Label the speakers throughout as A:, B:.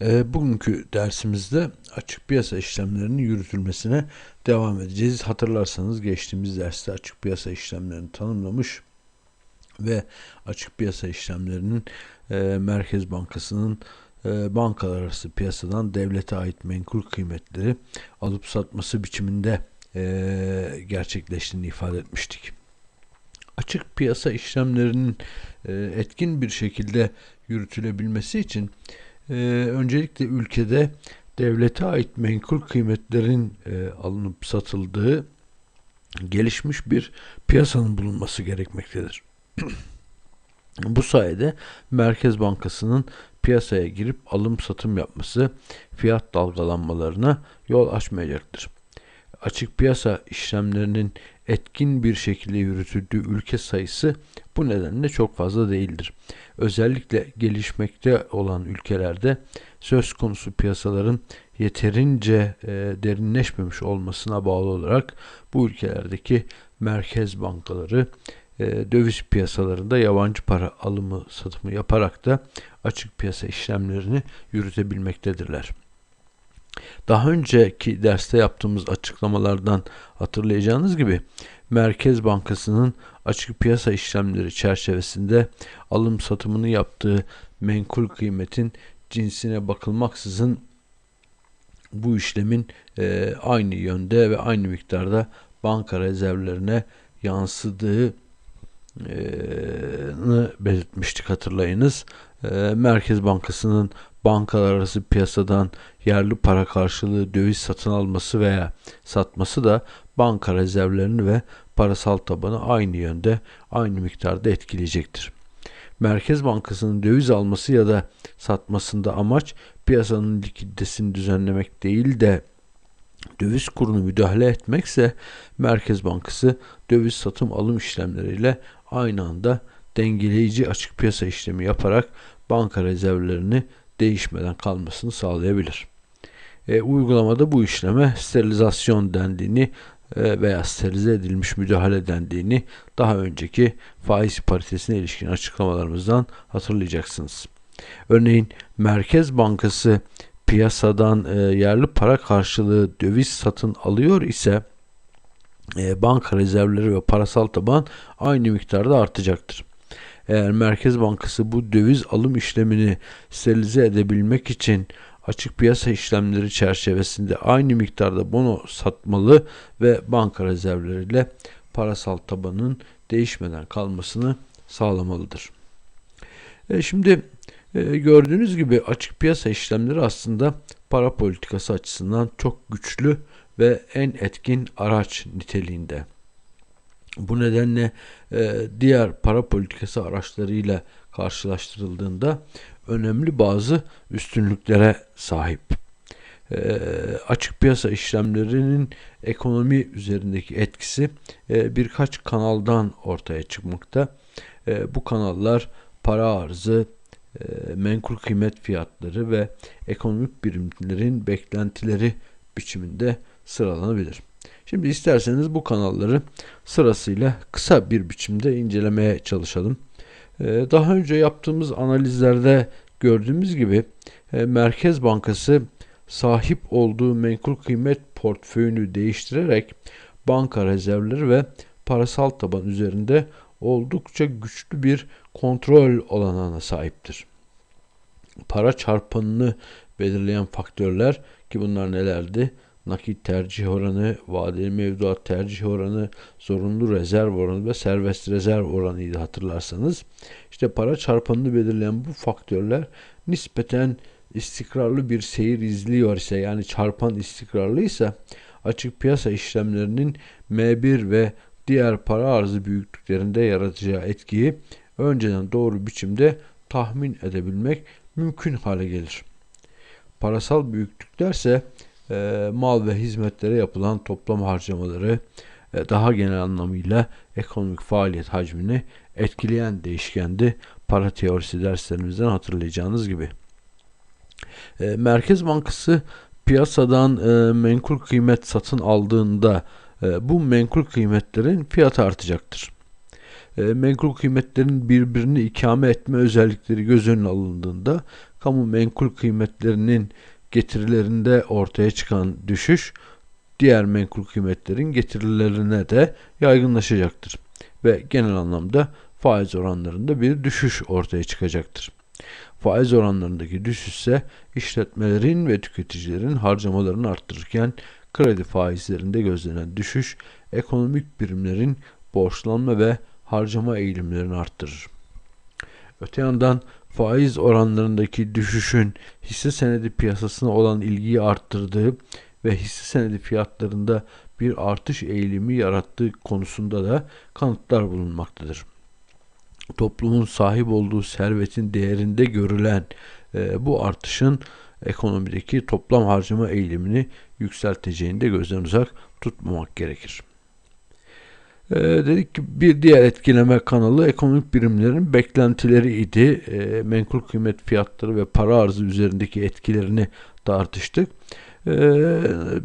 A: E, bugünkü dersimizde açık piyasa işlemlerinin yürütülmesine devam edeceğiz. Hatırlarsanız geçtiğimiz derste açık piyasa işlemlerini tanımlamış ve açık piyasa işlemlerinin e, Merkez Bankası'nın e, bankalar arası piyasadan devlete ait menkul kıymetleri alıp satması biçiminde e, gerçekleştiğini ifade etmiştik. Açık piyasa işlemlerinin e, etkin bir şekilde yürütülebilmesi için e, öncelikle ülkede devlete ait menkul kıymetlerin e, alınıp satıldığı gelişmiş bir piyasanın bulunması gerekmektedir. Bu sayede Merkez Bankası'nın piyasaya girip alım satım yapması fiyat dalgalanmalarına yol açmayacaktır. Açık piyasa işlemlerinin etkin bir şekilde yürütüldüğü ülke sayısı bu nedenle çok fazla değildir. Özellikle gelişmekte olan ülkelerde söz konusu piyasaların yeterince e, derinleşmemiş olmasına bağlı olarak bu ülkelerdeki merkez bankaları e, döviz piyasalarında yabancı para alımı satımı yaparak da açık piyasa işlemlerini yürütebilmektedirler. Daha önceki derste yaptığımız açıklamalardan hatırlayacağınız gibi Merkez Bankası'nın açık piyasa işlemleri çerçevesinde alım satımını yaptığı menkul kıymetin cinsine bakılmaksızın bu işlemin e, aynı yönde ve aynı miktarda banka rezervlerine yansıdığı belirtmiştik hatırlayınız. Merkez Bankası'nın bankalar arası piyasadan yerli para karşılığı döviz satın alması veya satması da banka rezervlerini ve parasal tabanı aynı yönde, aynı miktarda etkileyecektir. Merkez Bankası'nın döviz alması ya da satmasında amaç piyasanın likiditesini düzenlemek değil de döviz kurunu müdahale etmekse Merkez Bankası döviz satım alım işlemleriyle aynı anda dengeleyici açık piyasa işlemi yaparak banka rezervlerini değişmeden kalmasını sağlayabilir. E, uygulamada bu işleme sterilizasyon dendiğini e, veya sterilize edilmiş müdahale dendiğini daha önceki faiz paritesine ilişkin açıklamalarımızdan hatırlayacaksınız. Örneğin Merkez Bankası piyasadan e, yerli para karşılığı döviz satın alıyor ise e, banka rezervleri ve parasal taban aynı miktarda artacaktır. Eğer Merkez Bankası bu döviz alım işlemini sterilize edebilmek için açık piyasa işlemleri çerçevesinde aynı miktarda bono satmalı ve banka rezervleriyle parasal tabanın değişmeden kalmasını sağlamalıdır. E şimdi e, gördüğünüz gibi açık piyasa işlemleri aslında para politikası açısından çok güçlü ve en etkin araç niteliğinde. Bu nedenle e, diğer para politikası araçlarıyla karşılaştırıldığında önemli bazı üstünlüklere sahip. E, açık piyasa işlemlerinin ekonomi üzerindeki etkisi e, birkaç kanaldan ortaya çıkmakta. E, bu kanallar para arzı, e, menkul kıymet fiyatları ve ekonomik birimlerin beklentileri biçiminde sıralanabilir. Şimdi isterseniz bu kanalları sırasıyla kısa bir biçimde incelemeye çalışalım. Ee, daha önce yaptığımız analizlerde gördüğümüz gibi e, Merkez Bankası sahip olduğu menkul kıymet portföyünü değiştirerek banka rezervleri ve parasal taban üzerinde oldukça güçlü bir kontrol olanağına sahiptir. Para çarpanını belirleyen faktörler ki bunlar nelerdi? Nakit tercih oranı, vadeli mevduat tercih oranı, zorunlu rezerv oranı ve serbest rezerv oranıydı hatırlarsanız. İşte para çarpanını belirleyen bu faktörler nispeten istikrarlı bir seyir izliyor ise yani çarpan istikrarlıysa açık piyasa işlemlerinin M1 ve diğer para arzı büyüklüklerinde yaratacağı etkiyi önceden doğru biçimde tahmin edebilmek mümkün hale gelir. Parasal büyüklüklerse e, mal ve hizmetlere yapılan toplam harcamaları e, daha genel anlamıyla ekonomik faaliyet hacmini etkileyen değişkendi. Para teorisi derslerimizden hatırlayacağınız gibi. E, Merkez Bankası piyasadan e, menkul kıymet satın aldığında e, bu menkul kıymetlerin fiyatı artacaktır. e, menkul kıymetlerin birbirini ikame etme özellikleri göz önüne alındığında kamu menkul kıymetlerinin getirilerinde ortaya çıkan düşüş diğer menkul kıymetlerin getirilerine de yaygınlaşacaktır ve genel anlamda faiz oranlarında bir düşüş ortaya çıkacaktır. Faiz oranlarındaki düşüş ise işletmelerin ve tüketicilerin harcamalarını arttırırken kredi faizlerinde gözlenen düşüş ekonomik birimlerin borçlanma ve harcama eğilimlerini arttırır. Öte yandan faiz oranlarındaki düşüşün hisse senedi piyasasına olan ilgiyi arttırdığı ve hisse senedi fiyatlarında bir artış eğilimi yarattığı konusunda da kanıtlar bulunmaktadır. Toplumun sahip olduğu servetin değerinde görülen e, bu artışın ekonomideki toplam harcama eğilimini yükselteceğini de gözden uzak tutmamak gerekir. Ee, dedik ki bir diğer etkileme kanalı ekonomik birimlerin beklentileri idi. Ee, menkul kıymet fiyatları ve para arzı üzerindeki etkilerini tartıştık. Ee,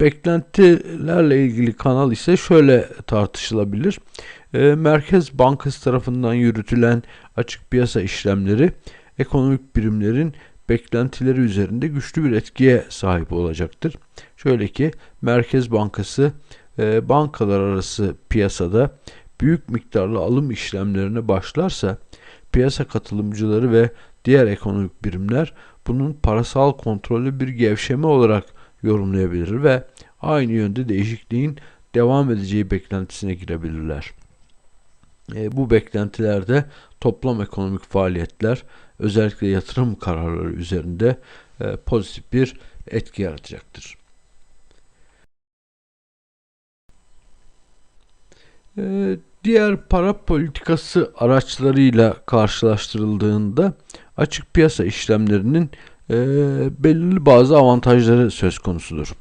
A: beklentilerle ilgili kanal ise şöyle tartışılabilir. Ee, Merkez Bankası tarafından yürütülen açık piyasa işlemleri ekonomik birimlerin beklentileri üzerinde güçlü bir etkiye sahip olacaktır. Şöyle ki Merkez Bankası e, bankalar arası piyasada büyük miktarlı alım işlemlerine başlarsa piyasa katılımcıları ve diğer ekonomik birimler bunun parasal kontrollü bir gevşeme olarak yorumlayabilir ve aynı yönde değişikliğin devam edeceği beklentisine girebilirler. E, bu beklentilerde toplam ekonomik faaliyetler özellikle yatırım kararları üzerinde e, pozitif bir etki yaratacaktır. Diğer para politikası araçlarıyla karşılaştırıldığında açık piyasa işlemlerinin e, belirli bazı avantajları söz konusudur.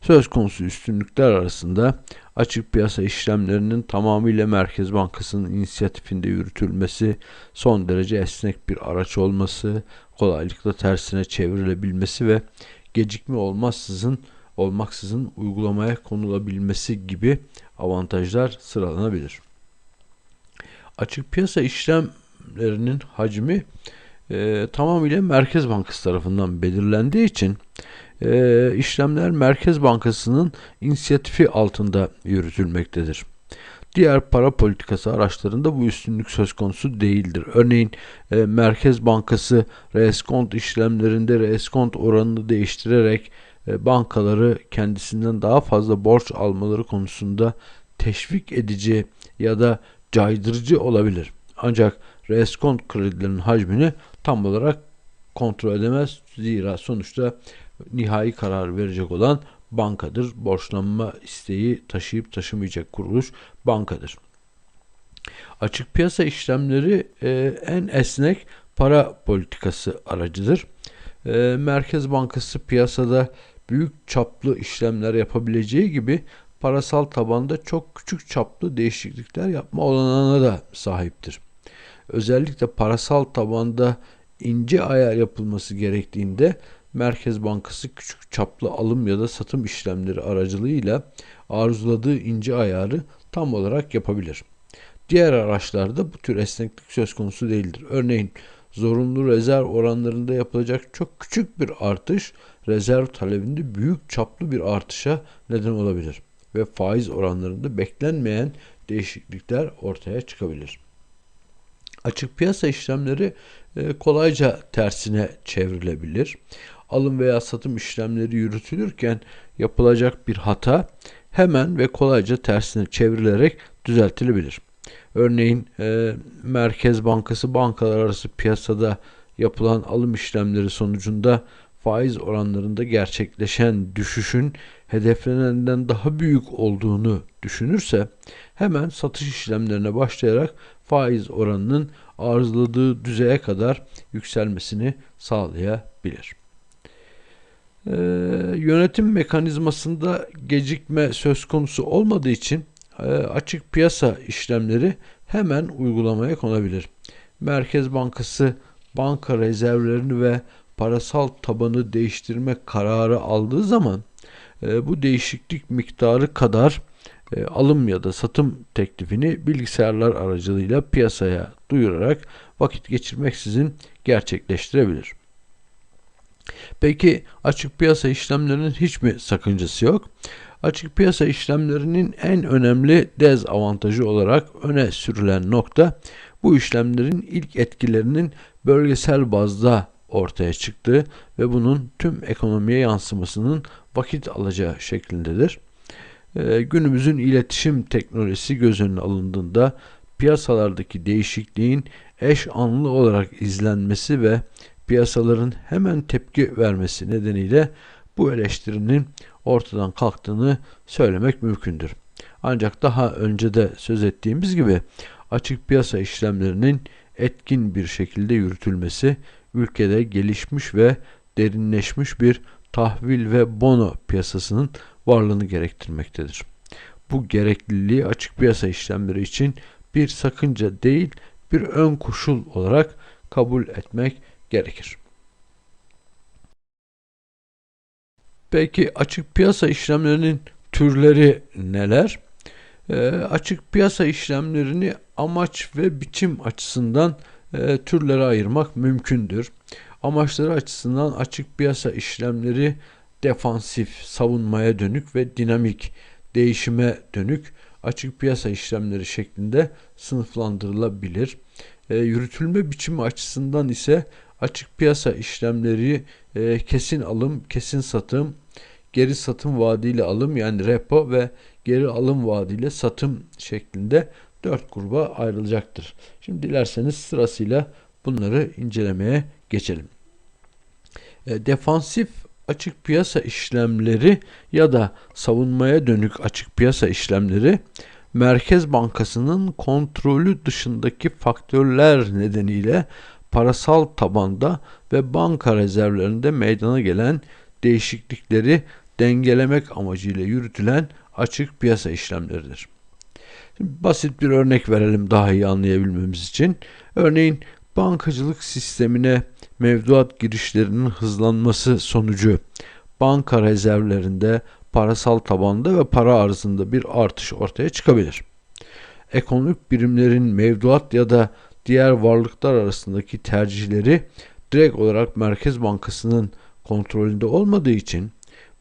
A: Söz konusu üstünlükler arasında açık piyasa işlemlerinin tamamıyla Merkez Bankası'nın inisiyatifinde yürütülmesi, son derece esnek bir araç olması, kolaylıkla tersine çevrilebilmesi ve gecikme olmaksızın olmaksızın uygulamaya konulabilmesi gibi avantajlar sıralanabilir. Açık piyasa işlemlerinin hacmi e, tamamıyla Merkez Bankası tarafından belirlendiği için e, işlemler Merkez Bankası'nın inisiyatifi altında yürütülmektedir. Diğer para politikası araçlarında bu üstünlük söz konusu değildir. Örneğin e, Merkez Bankası reskont işlemlerinde reskont oranını değiştirerek bankaları kendisinden daha fazla borç almaları konusunda teşvik edici ya da caydırıcı olabilir. Ancak reskont kredilerinin hacmini tam olarak kontrol edemez. Zira sonuçta nihai karar verecek olan bankadır. Borçlanma isteği taşıyıp taşımayacak kuruluş bankadır. Açık piyasa işlemleri e, en esnek para politikası aracıdır. E, Merkez Bankası piyasada büyük çaplı işlemler yapabileceği gibi parasal tabanda çok küçük çaplı değişiklikler yapma olanağına da sahiptir. Özellikle parasal tabanda ince ayar yapılması gerektiğinde Merkez Bankası küçük çaplı alım ya da satım işlemleri aracılığıyla arzuladığı ince ayarı tam olarak yapabilir. Diğer araçlarda bu tür esneklik söz konusu değildir. Örneğin zorunlu rezerv oranlarında yapılacak çok küçük bir artış rezerv talebinde büyük çaplı bir artışa neden olabilir ve faiz oranlarında beklenmeyen değişiklikler ortaya çıkabilir. Açık piyasa işlemleri e, kolayca tersine çevrilebilir. Alım veya satım işlemleri yürütülürken yapılacak bir hata hemen ve kolayca tersine çevrilerek düzeltilebilir. Örneğin e, Merkez Bankası bankalar arası piyasada yapılan alım işlemleri sonucunda faiz oranlarında gerçekleşen düşüşün hedeflenenden daha büyük olduğunu düşünürse hemen satış işlemlerine başlayarak faiz oranının arzuladığı düzeye kadar yükselmesini sağlayabilir. Ee, yönetim mekanizmasında gecikme söz konusu olmadığı için açık piyasa işlemleri hemen uygulamaya konabilir. Merkez Bankası banka rezervlerini ve parasal tabanı değiştirme kararı aldığı zaman e, bu değişiklik miktarı kadar e, alım ya da satım teklifini bilgisayarlar aracılığıyla piyasaya duyurarak vakit geçirmeksizin gerçekleştirebilir. Peki açık piyasa işlemlerinin hiç mi sakıncası yok? Açık piyasa işlemlerinin en önemli dezavantajı olarak öne sürülen nokta bu işlemlerin ilk etkilerinin bölgesel bazda ortaya çıktığı ve bunun tüm ekonomiye yansımasının vakit alacağı şeklindedir. Ee, günümüzün iletişim teknolojisi göz önüne alındığında piyasalardaki değişikliğin eş anlı olarak izlenmesi ve piyasaların hemen tepki vermesi nedeniyle bu eleştirinin ortadan kalktığını söylemek mümkündür. Ancak daha önce de söz ettiğimiz gibi açık piyasa işlemlerinin etkin bir şekilde yürütülmesi ülkede gelişmiş ve derinleşmiş bir tahvil ve bono piyasasının varlığını gerektirmektedir. Bu gerekliliği açık piyasa işlemleri için bir sakınca değil, bir ön koşul olarak kabul etmek gerekir. Peki açık piyasa işlemlerinin türleri neler? E, açık piyasa işlemlerini amaç ve biçim açısından e, türlere ayırmak mümkündür. Amaçları açısından açık piyasa işlemleri defansif, savunmaya dönük ve dinamik, değişime dönük açık piyasa işlemleri şeklinde sınıflandırılabilir. E, yürütülme biçimi açısından ise açık piyasa işlemleri e, kesin alım, kesin satım, geri satım vaadiyle alım yani repo ve geri alım vaadiyle satım şeklinde dört gruba ayrılacaktır. Şimdi dilerseniz sırasıyla bunları incelemeye geçelim. E, defansif açık piyasa işlemleri ya da savunmaya dönük açık piyasa işlemleri Merkez Bankası'nın kontrolü dışındaki faktörler nedeniyle parasal tabanda ve banka rezervlerinde meydana gelen değişiklikleri dengelemek amacıyla yürütülen açık piyasa işlemleridir. Şimdi basit bir örnek verelim daha iyi anlayabilmemiz için. Örneğin bankacılık sistemine mevduat girişlerinin hızlanması sonucu banka rezervlerinde, parasal tabanda ve para arzında bir artış ortaya çıkabilir. Ekonomik birimlerin mevduat ya da diğer varlıklar arasındaki tercihleri direkt olarak Merkez Bankası'nın kontrolünde olmadığı için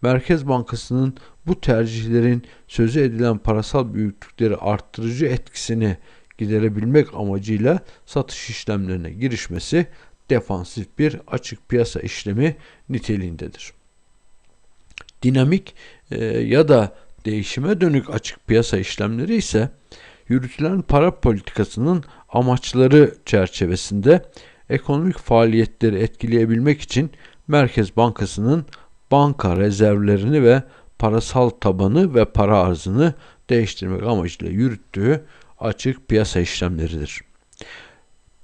A: Merkez Bankası'nın bu tercihlerin sözü edilen parasal büyüklükleri arttırıcı etkisini giderebilmek amacıyla satış işlemlerine girişmesi defansif bir açık piyasa işlemi niteliğindedir. Dinamik e, ya da değişime dönük açık piyasa işlemleri ise yürütülen para politikasının amaçları çerçevesinde ekonomik faaliyetleri etkileyebilmek için Merkez Bankası'nın banka rezervlerini ve parasal tabanı ve para arzını değiştirmek amacıyla yürüttüğü açık piyasa işlemleridir.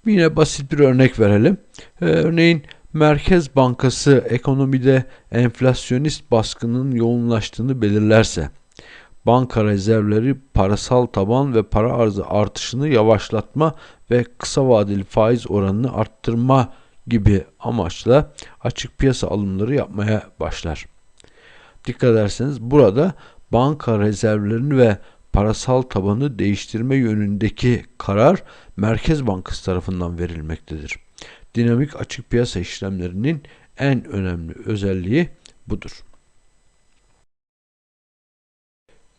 A: Yine basit bir örnek verelim. Ee, örneğin Merkez Bankası ekonomide enflasyonist baskının yoğunlaştığını belirlerse, banka rezervleri parasal taban ve para arzı artışını yavaşlatma ve kısa vadeli faiz oranını arttırma gibi amaçla açık piyasa alımları yapmaya başlar. Dikkat ederseniz burada banka rezervlerini ve parasal tabanı değiştirme yönündeki karar Merkez Bankası tarafından verilmektedir. Dinamik açık piyasa işlemlerinin en önemli özelliği budur.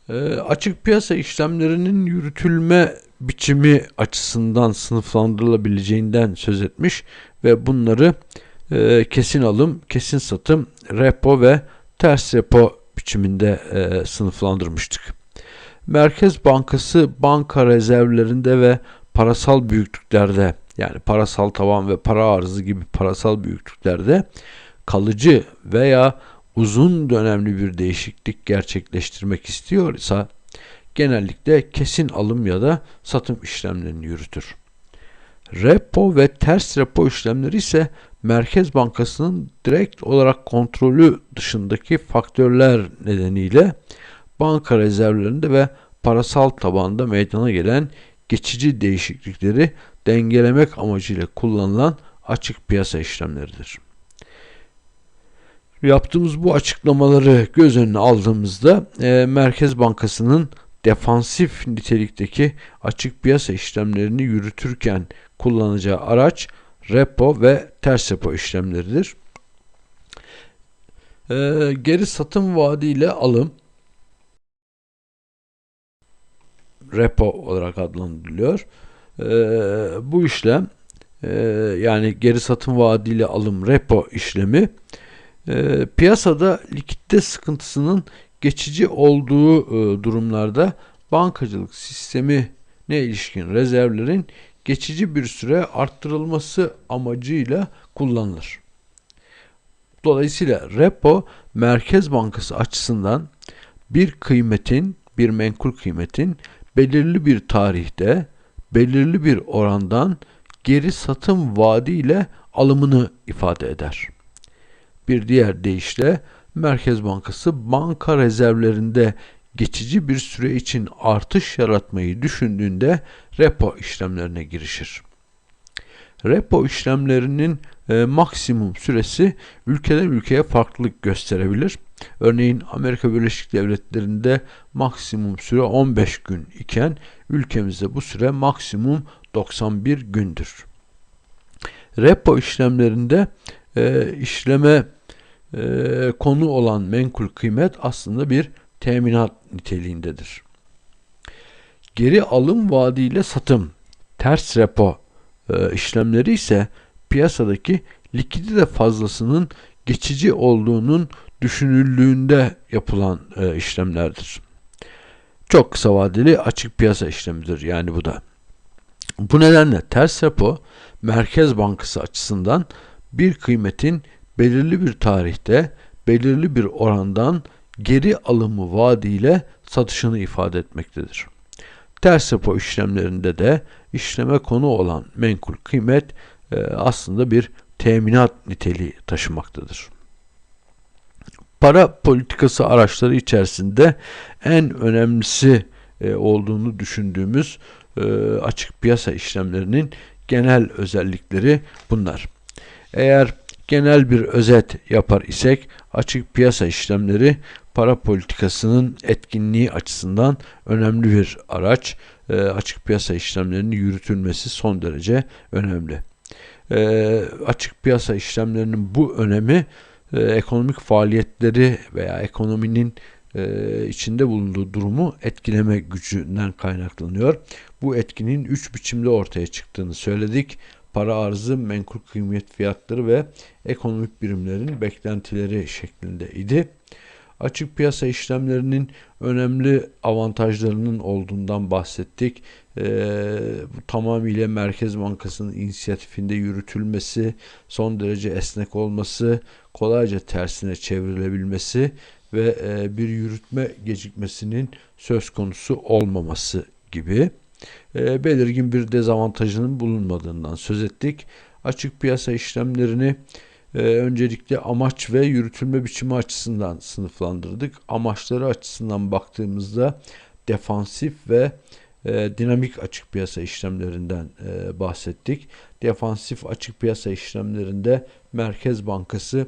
A: E, açık piyasa işlemlerinin yürütülme biçimi açısından sınıflandırılabileceğinden söz etmiş ve bunları e, kesin alım, kesin satım, repo ve ters repo biçiminde e, sınıflandırmıştık. Merkez Bankası banka rezervlerinde ve parasal büyüklüklerde yani parasal tavan ve para arzı gibi parasal büyüklüklerde kalıcı veya uzun dönemli bir değişiklik gerçekleştirmek istiyorsa genellikle kesin alım ya da satım işlemlerini yürütür. Repo ve ters repo işlemleri ise Merkez Bankası'nın direkt olarak kontrolü dışındaki faktörler nedeniyle banka rezervlerinde ve parasal tabanda meydana gelen geçici değişiklikleri dengelemek amacıyla kullanılan açık piyasa işlemleridir. Yaptığımız bu açıklamaları göz önüne aldığımızda e, Merkez Bankası'nın defansif nitelikteki açık piyasa işlemlerini yürütürken kullanacağı araç repo ve ters repo işlemleridir. Ee, geri satım vaadiyle alım repo olarak adlandırılıyor. Ee, bu işlem e, yani geri satım vaadiyle alım repo işlemi e, piyasada likitte sıkıntısının geçici olduğu e, durumlarda bankacılık sistemi ne ilişkin rezervlerin geçici bir süre arttırılması amacıyla kullanılır. Dolayısıyla repo Merkez Bankası açısından bir kıymetin, bir menkul kıymetin belirli bir tarihte, belirli bir orandan geri satım vaadiyle alımını ifade eder. Bir diğer deyişle Merkez Bankası banka rezervlerinde geçici bir süre için artış yaratmayı düşündüğünde repo işlemlerine girişir. Repo işlemlerinin e, maksimum süresi ülkeden ülkeye farklılık gösterebilir. Örneğin Amerika Birleşik Devletleri'nde maksimum süre 15 gün iken ülkemizde bu süre maksimum 91 gündür. Repo işlemlerinde e, işleme e, konu olan menkul kıymet aslında bir teminat niteliğindedir. Geri alım vaadiyle satım, ters repo e, işlemleri ise piyasadaki likidite fazlasının geçici olduğunun düşünüldüğünde yapılan e, işlemlerdir. Çok kısa vadeli açık piyasa işlemidir yani bu da. Bu nedenle ters repo Merkez Bankası açısından bir kıymetin belirli bir tarihte belirli bir orandan geri alımı vaadiyle satışını ifade etmektedir. Ters repo işlemlerinde de işleme konu olan menkul kıymet e, aslında bir teminat niteliği taşımaktadır. Para politikası araçları içerisinde en önemlisi e, olduğunu düşündüğümüz e, açık piyasa işlemlerinin genel özellikleri bunlar. Eğer genel bir özet yapar isek açık piyasa işlemleri para politikasının etkinliği açısından önemli bir araç. E, açık piyasa işlemlerinin yürütülmesi son derece önemli. E, açık piyasa işlemlerinin bu önemi e, ekonomik faaliyetleri veya ekonominin e, içinde bulunduğu durumu etkileme gücünden kaynaklanıyor. Bu etkinin üç biçimde ortaya çıktığını söyledik para arzı, menkul kıymet fiyatları ve ekonomik birimlerin beklentileri şeklinde idi. Açık piyasa işlemlerinin önemli avantajlarının olduğundan bahsettik. Ee, bu tamamıyla Merkez Bankası'nın inisiyatifinde yürütülmesi, son derece esnek olması, kolayca tersine çevrilebilmesi ve e, bir yürütme gecikmesinin söz konusu olmaması gibi e, belirgin bir dezavantajının bulunmadığından söz ettik. Açık piyasa işlemlerini e, öncelikle amaç ve yürütülme biçimi açısından sınıflandırdık. Amaçları açısından baktığımızda defansif ve e, dinamik açık piyasa işlemlerinden e, bahsettik. Defansif açık piyasa işlemlerinde Merkez Bankası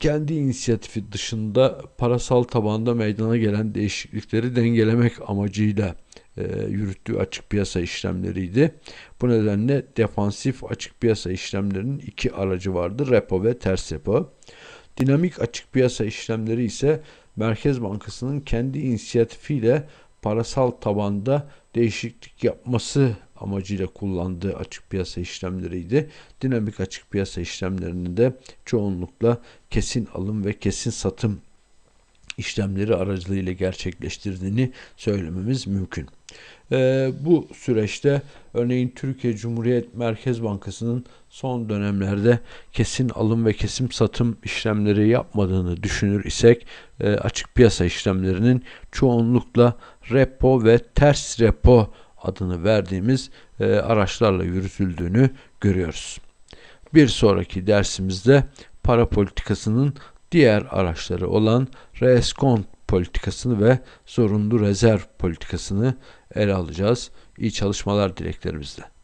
A: kendi inisiyatifi dışında parasal tabanda meydana gelen değişiklikleri dengelemek amacıyla e, yürüttüğü açık piyasa işlemleriydi. Bu nedenle defansif açık piyasa işlemlerinin iki aracı vardı. Repo ve ters repo. Dinamik açık piyasa işlemleri ise Merkez Bankası'nın kendi inisiyatifiyle parasal tabanda değişiklik yapması amacıyla kullandığı açık piyasa işlemleriydi. Dinamik açık piyasa işlemlerinin de çoğunlukla kesin alım ve kesin satım işlemleri aracılığıyla gerçekleştirdiğini söylememiz mümkün. E, bu süreçte örneğin Türkiye Cumhuriyet Merkez Bankası'nın son dönemlerde kesin alım ve kesim satım işlemleri yapmadığını düşünür isek e, açık piyasa işlemlerinin çoğunlukla repo ve ters repo adını verdiğimiz e, araçlarla yürütüldüğünü görüyoruz. Bir sonraki dersimizde para politikasının diğer araçları olan reskont politikasını ve zorunlu rezerv politikasını ele alacağız. İyi çalışmalar dileklerimizle.